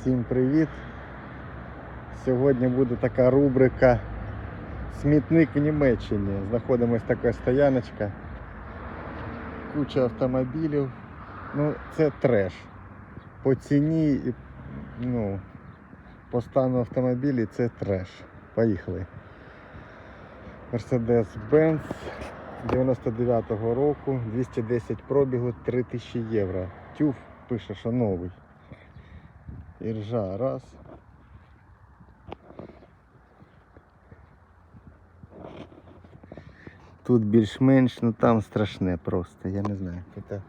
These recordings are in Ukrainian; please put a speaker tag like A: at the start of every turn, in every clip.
A: Всім привіт! Сьогодні буде така рубрика Смітник в Німеччині. Знаходимось така стояночка. Куча автомобілів. Ну, це треш. По ціні і ну, по стану автомобілів це треш. Поїхали. Mercedes-Benz 99-го року, 210 пробігу, 3000 євро. Тюф пише, що новий. Іржа раз. Тут більш-менш, ну там страшне просто, я не знаю. Тут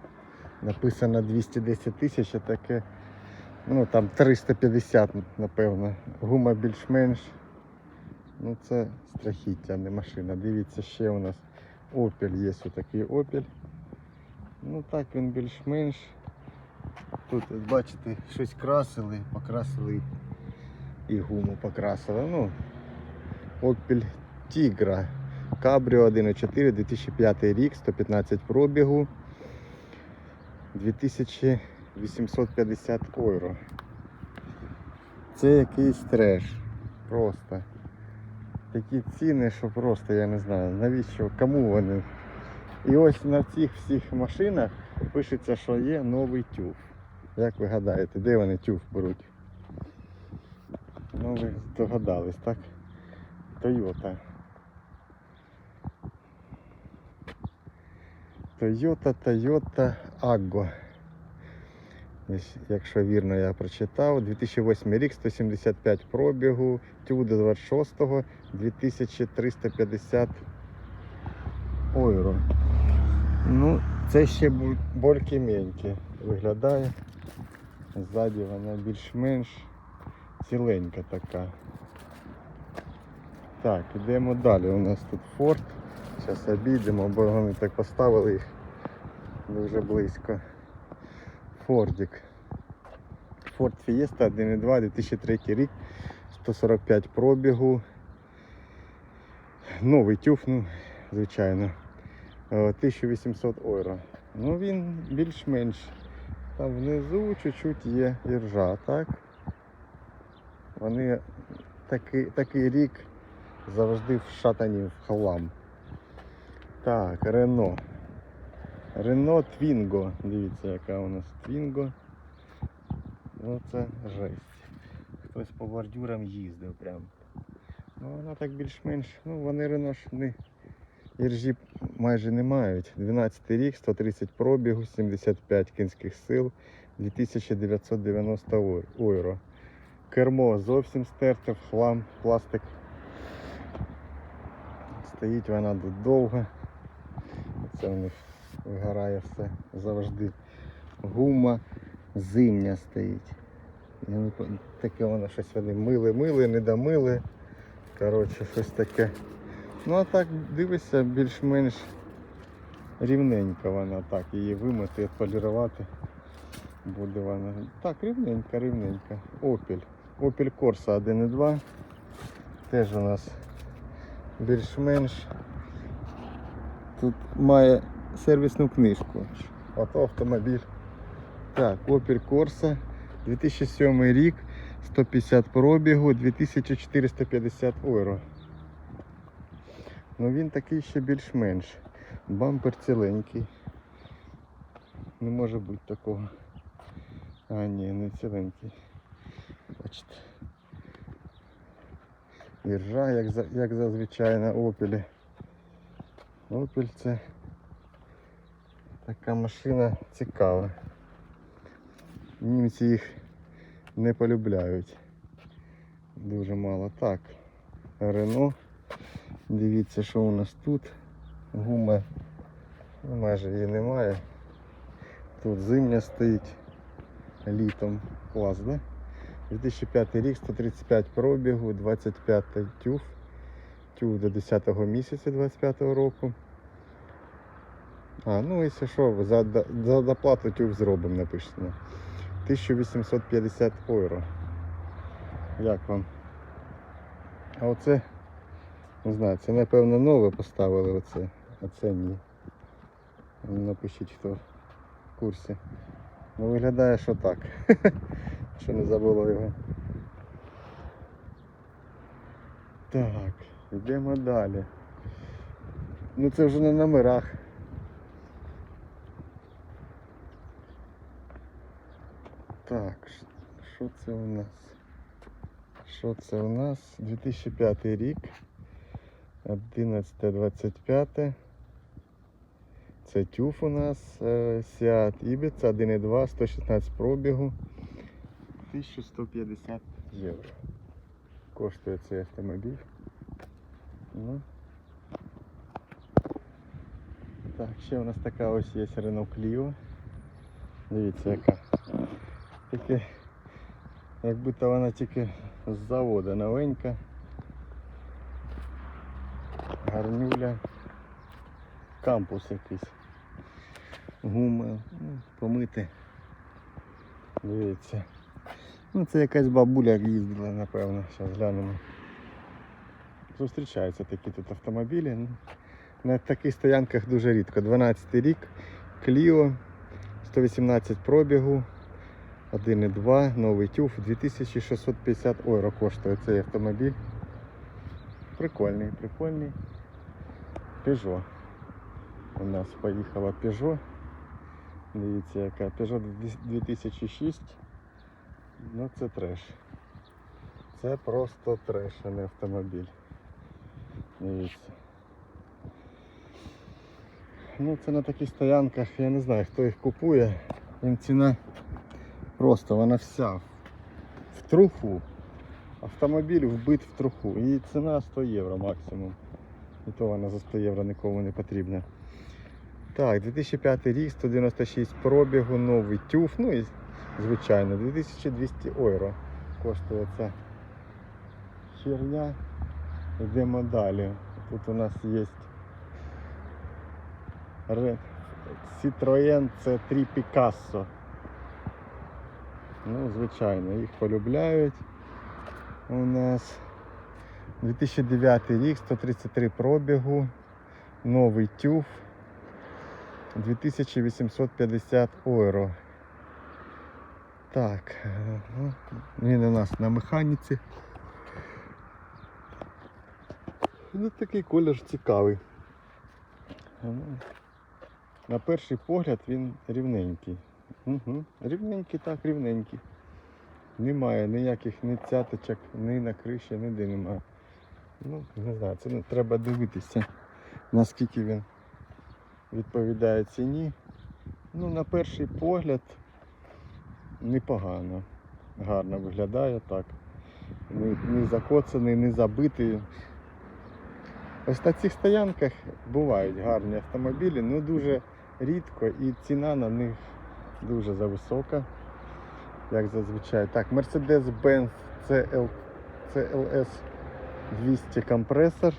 A: написано 210 тисяч, а таке, ну там 350, напевно. Гума більш-менш. Ну це страхіття, не машина. Дивіться, ще у нас Opel є отакий Opel. Ну так він більш-менш. Тут, ось бачите, щось красили, покрасили і гуму покрасили. Ну, Opel Tigra. Cabrio 1.4, 2005 рік, 115 пробігу, 2850 євро. Це якийсь треш. Просто. Такі ціни, що просто я не знаю, навіщо, кому вони. І ось на цих всіх машинах пишеться, що є новий тюф. Як ви гадаєте, де вони тюф беруть? Ну ви здогадались, так? Toyota, Toyota Aggo. Ось, Якщо вірно я прочитав, 2008 рік, 175 пробігу, тюк до 26-го, 2350 євро. Ну, це ще больки-меньки виглядає. Ззаді вона більш-менш ціленька така. Так, ідемо далі. У нас тут Ford. Зараз обійдемо, бо вони так поставили їх дуже близько. Фордик. Ford Fiesta 1.2 2003 рік, 145 пробігу. Новий тюф, ну, звичайно. Е, 1800 євро. Ну він більш-менш. Там внизу чуть-чуть є іржа, так? Вони такий, такий рік завжди в шатані в хлам. Так, Рено. Рено Твінго. Дивіться, яка у нас Твінго. Ну це жесть. Хтось по бордюрам їздив прям. Ну вона так більш-менш. Ну вони Рено ж не іржі майже не мають. 12 рік, 130 пробігу, 75 кінських сил, 2990 ой- євро. Кермо зовсім стерте в хлам, пластик. Стоїть вона довго. Це у них вигорає все завжди. Гума зимня стоїть. Таке воно щось вони мили, мили, не домили. Коротше, щось таке. Ну а так дивишся, більш-менш рівненька вона. Так, її вимити, полірувати. Буде вона. Так, рівненька, рівненька. Opel. Opel Corsa 1.2. Теж у нас більш-менш тут має сервісну книжку. Ото автомобіль. Так, Opel Corsa 2007 рік, 150 пробігу, 2450 євро. Ну він такий ще більш-менш. Бампер ціленький. Не може бути такого. А, ні, не ціленький. Бачите. Іржа, як, за- як зазвичай на опелі. Опель це така машина цікава. Німці їх не полюбляють. Дуже мало. Так. Рено. Дивіться, що у нас тут. Гума майже її немає. Тут зимня стоїть літом. Клас, да? 2005 рік, 135 пробігу, 25 тюф. Тюф до 10 місяця 25 року. А, ну якщо що, за, за доплату тюф зробимо, написано. 1850 євро. Як вам? А оце, не знаю, це напевно нове поставили оце, а це ні. Напишіть хто в курсі. Ну виглядає, що так. що не забуло його. Так, йдемо далі. Ну це вже на номерах. Так, що це у нас? Що це у нас? 2005 рік. 11.25. Це тюф у нас. е, Seat 1.2, 116 пробігу. 1150 євро. Коштує цей автомобіль. Ну. Так, ще у нас така ось є Renault Clio. Дивіться яка. Тільки як будто вона тільки з заводу новенька. Гарнюля. Кампус якийсь. Гума. Ну, помити. Дивіться. Ну це якась бабуля їздила, напевно. Зараз глянемо. Зустрічаються такі тут автомобілі. Ну, На таких стоянках дуже рідко. 12 рік, Clio, 118 пробігу, 1,2, новий тюф, 2650 євро коштує цей автомобіль. Прикольний, прикольний. Peugeot. У нас поїхала Peugeot. Дивіться, яка Peugeot 2006. Ну це треш. Це просто треш, а не автомобіль. Дивіться. Ну це на таких стоянках, я не знаю хто їх купує. Їм ціна просто вона вся в труху. Автомобіль вбит в труху. І ціна 100 євро максимум. І то вона за 100 євро нікому не потрібна. Так, 2005 рік, 196 пробігу, новий тюф. Ну і звичайно, 2200 євро коштує ця херня. Йдемо далі. Тут у нас є Citroën C3 Picasso. Ну, звичайно, їх полюбляють. У нас 2009 рік, 133 пробігу, новий тюф, 2850 євро. Так, ну, він у нас на механіці. Ну, такий колір цікавий. На перший погляд він рівненький. Угу. Рівненький, так, рівненький. Немає ніяких ні цяточок, ні на криші, ніде немає. Ну, не знаю, це не треба дивитися, наскільки він відповідає ціні. Ну, на перший погляд непогано. Гарно виглядає так. Не, не закоцаний, не забитий. Ось на цих стоянках бувають гарні автомобілі, але дуже рідко і ціна на них дуже зависока, як зазвичай. Так, Mercedes-Benz CL, CLS 200 компресор.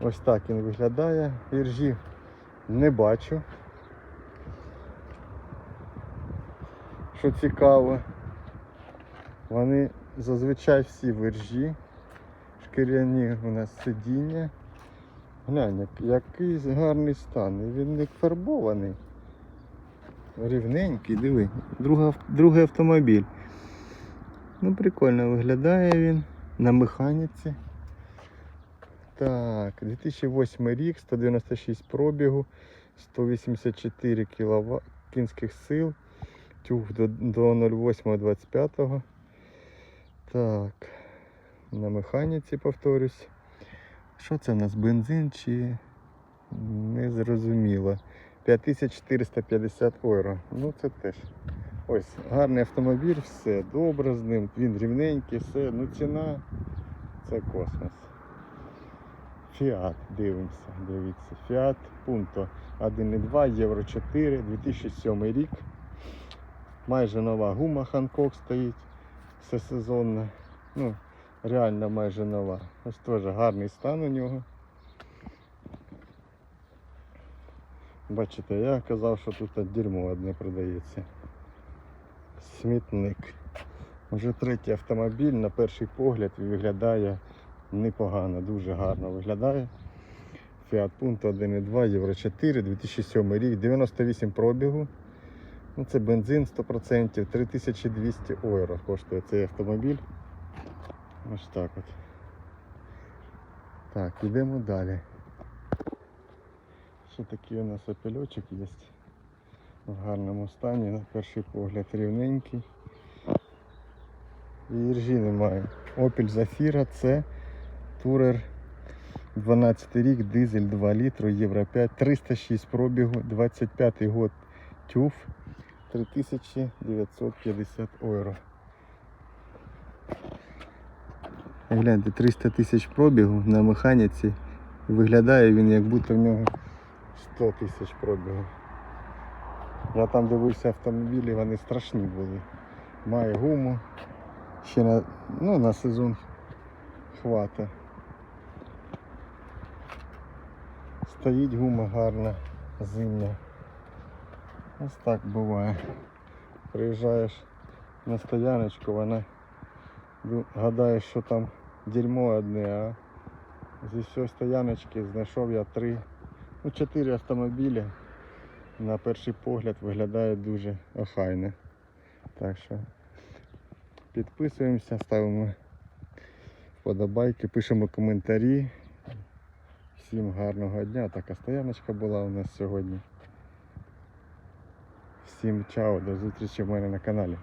A: Ось так він виглядає. Іржі не бачу. Що цікаво, вони зазвичай всі в іржі. Шкіряні у нас сидіння. Глянь, як- який гарний стан. Він не фарбований. Рівненький, диви. Друга, другий автомобіль. Ну, прикольно виглядає він на механіці. Так, 2008 рік, 196 пробігу, 184 кВт кінських сил. Тюг до, до 08.25. Так, на механіці повторюсь. Що це у нас? Бензин чи не зрозуміло. 5450 євро. Ну це теж. Ось, гарний автомобіль, все добре з ним, він рівненький, все, ну ціна це космос. Фіат, дивимося, дивіться. Фіат Punto 1,2 Євро 4, 2007 рік. Майже нова гума Ханкок стоїть. Все сезонне. Ну, реально майже нова. Ось теж гарний стан у нього. Бачите, я казав, що тут дерьмо одне продається. Смітник. Вже третій автомобіль на перший погляд виглядає непогано, дуже гарно виглядає. Fiat Punto 1.2 Євро 4, 2007 рік, 98 пробігу. Ну, це бензин 100%, 3200 євро коштує цей автомобіль. Ось так от. Так, йдемо далі. Ще такий у нас опельочок є. В гарному стані, на перший погляд рівненький. І іржі немає. Opel Zafira це Tourer 12 рік, дизель 2 літру, Євро 5, 306 пробігу, 25 год тюф, 3950 євро. Гляньте, 300 тисяч пробігу на механіці. Виглядає він як будто в нього 100 тисяч пробігу. Я там дивився автомобілі, вони страшні були. Має гуму. Ще на, ну, на сезон хвата. Стоїть гума гарна, зимня. Ось так буває. Приїжджаєш на стояночку, вона гадаєш, що там дерьмо одне, а зі всієї стояночки знайшов я три, ну чотири автомобілі. На перший погляд виглядає дуже охайно. Так що підписуємося, ставимо вподобайки, пишемо коментарі. Всім гарного дня. Така стояночка була у нас сьогодні. Всім чао, до зустрічі в мене на каналі.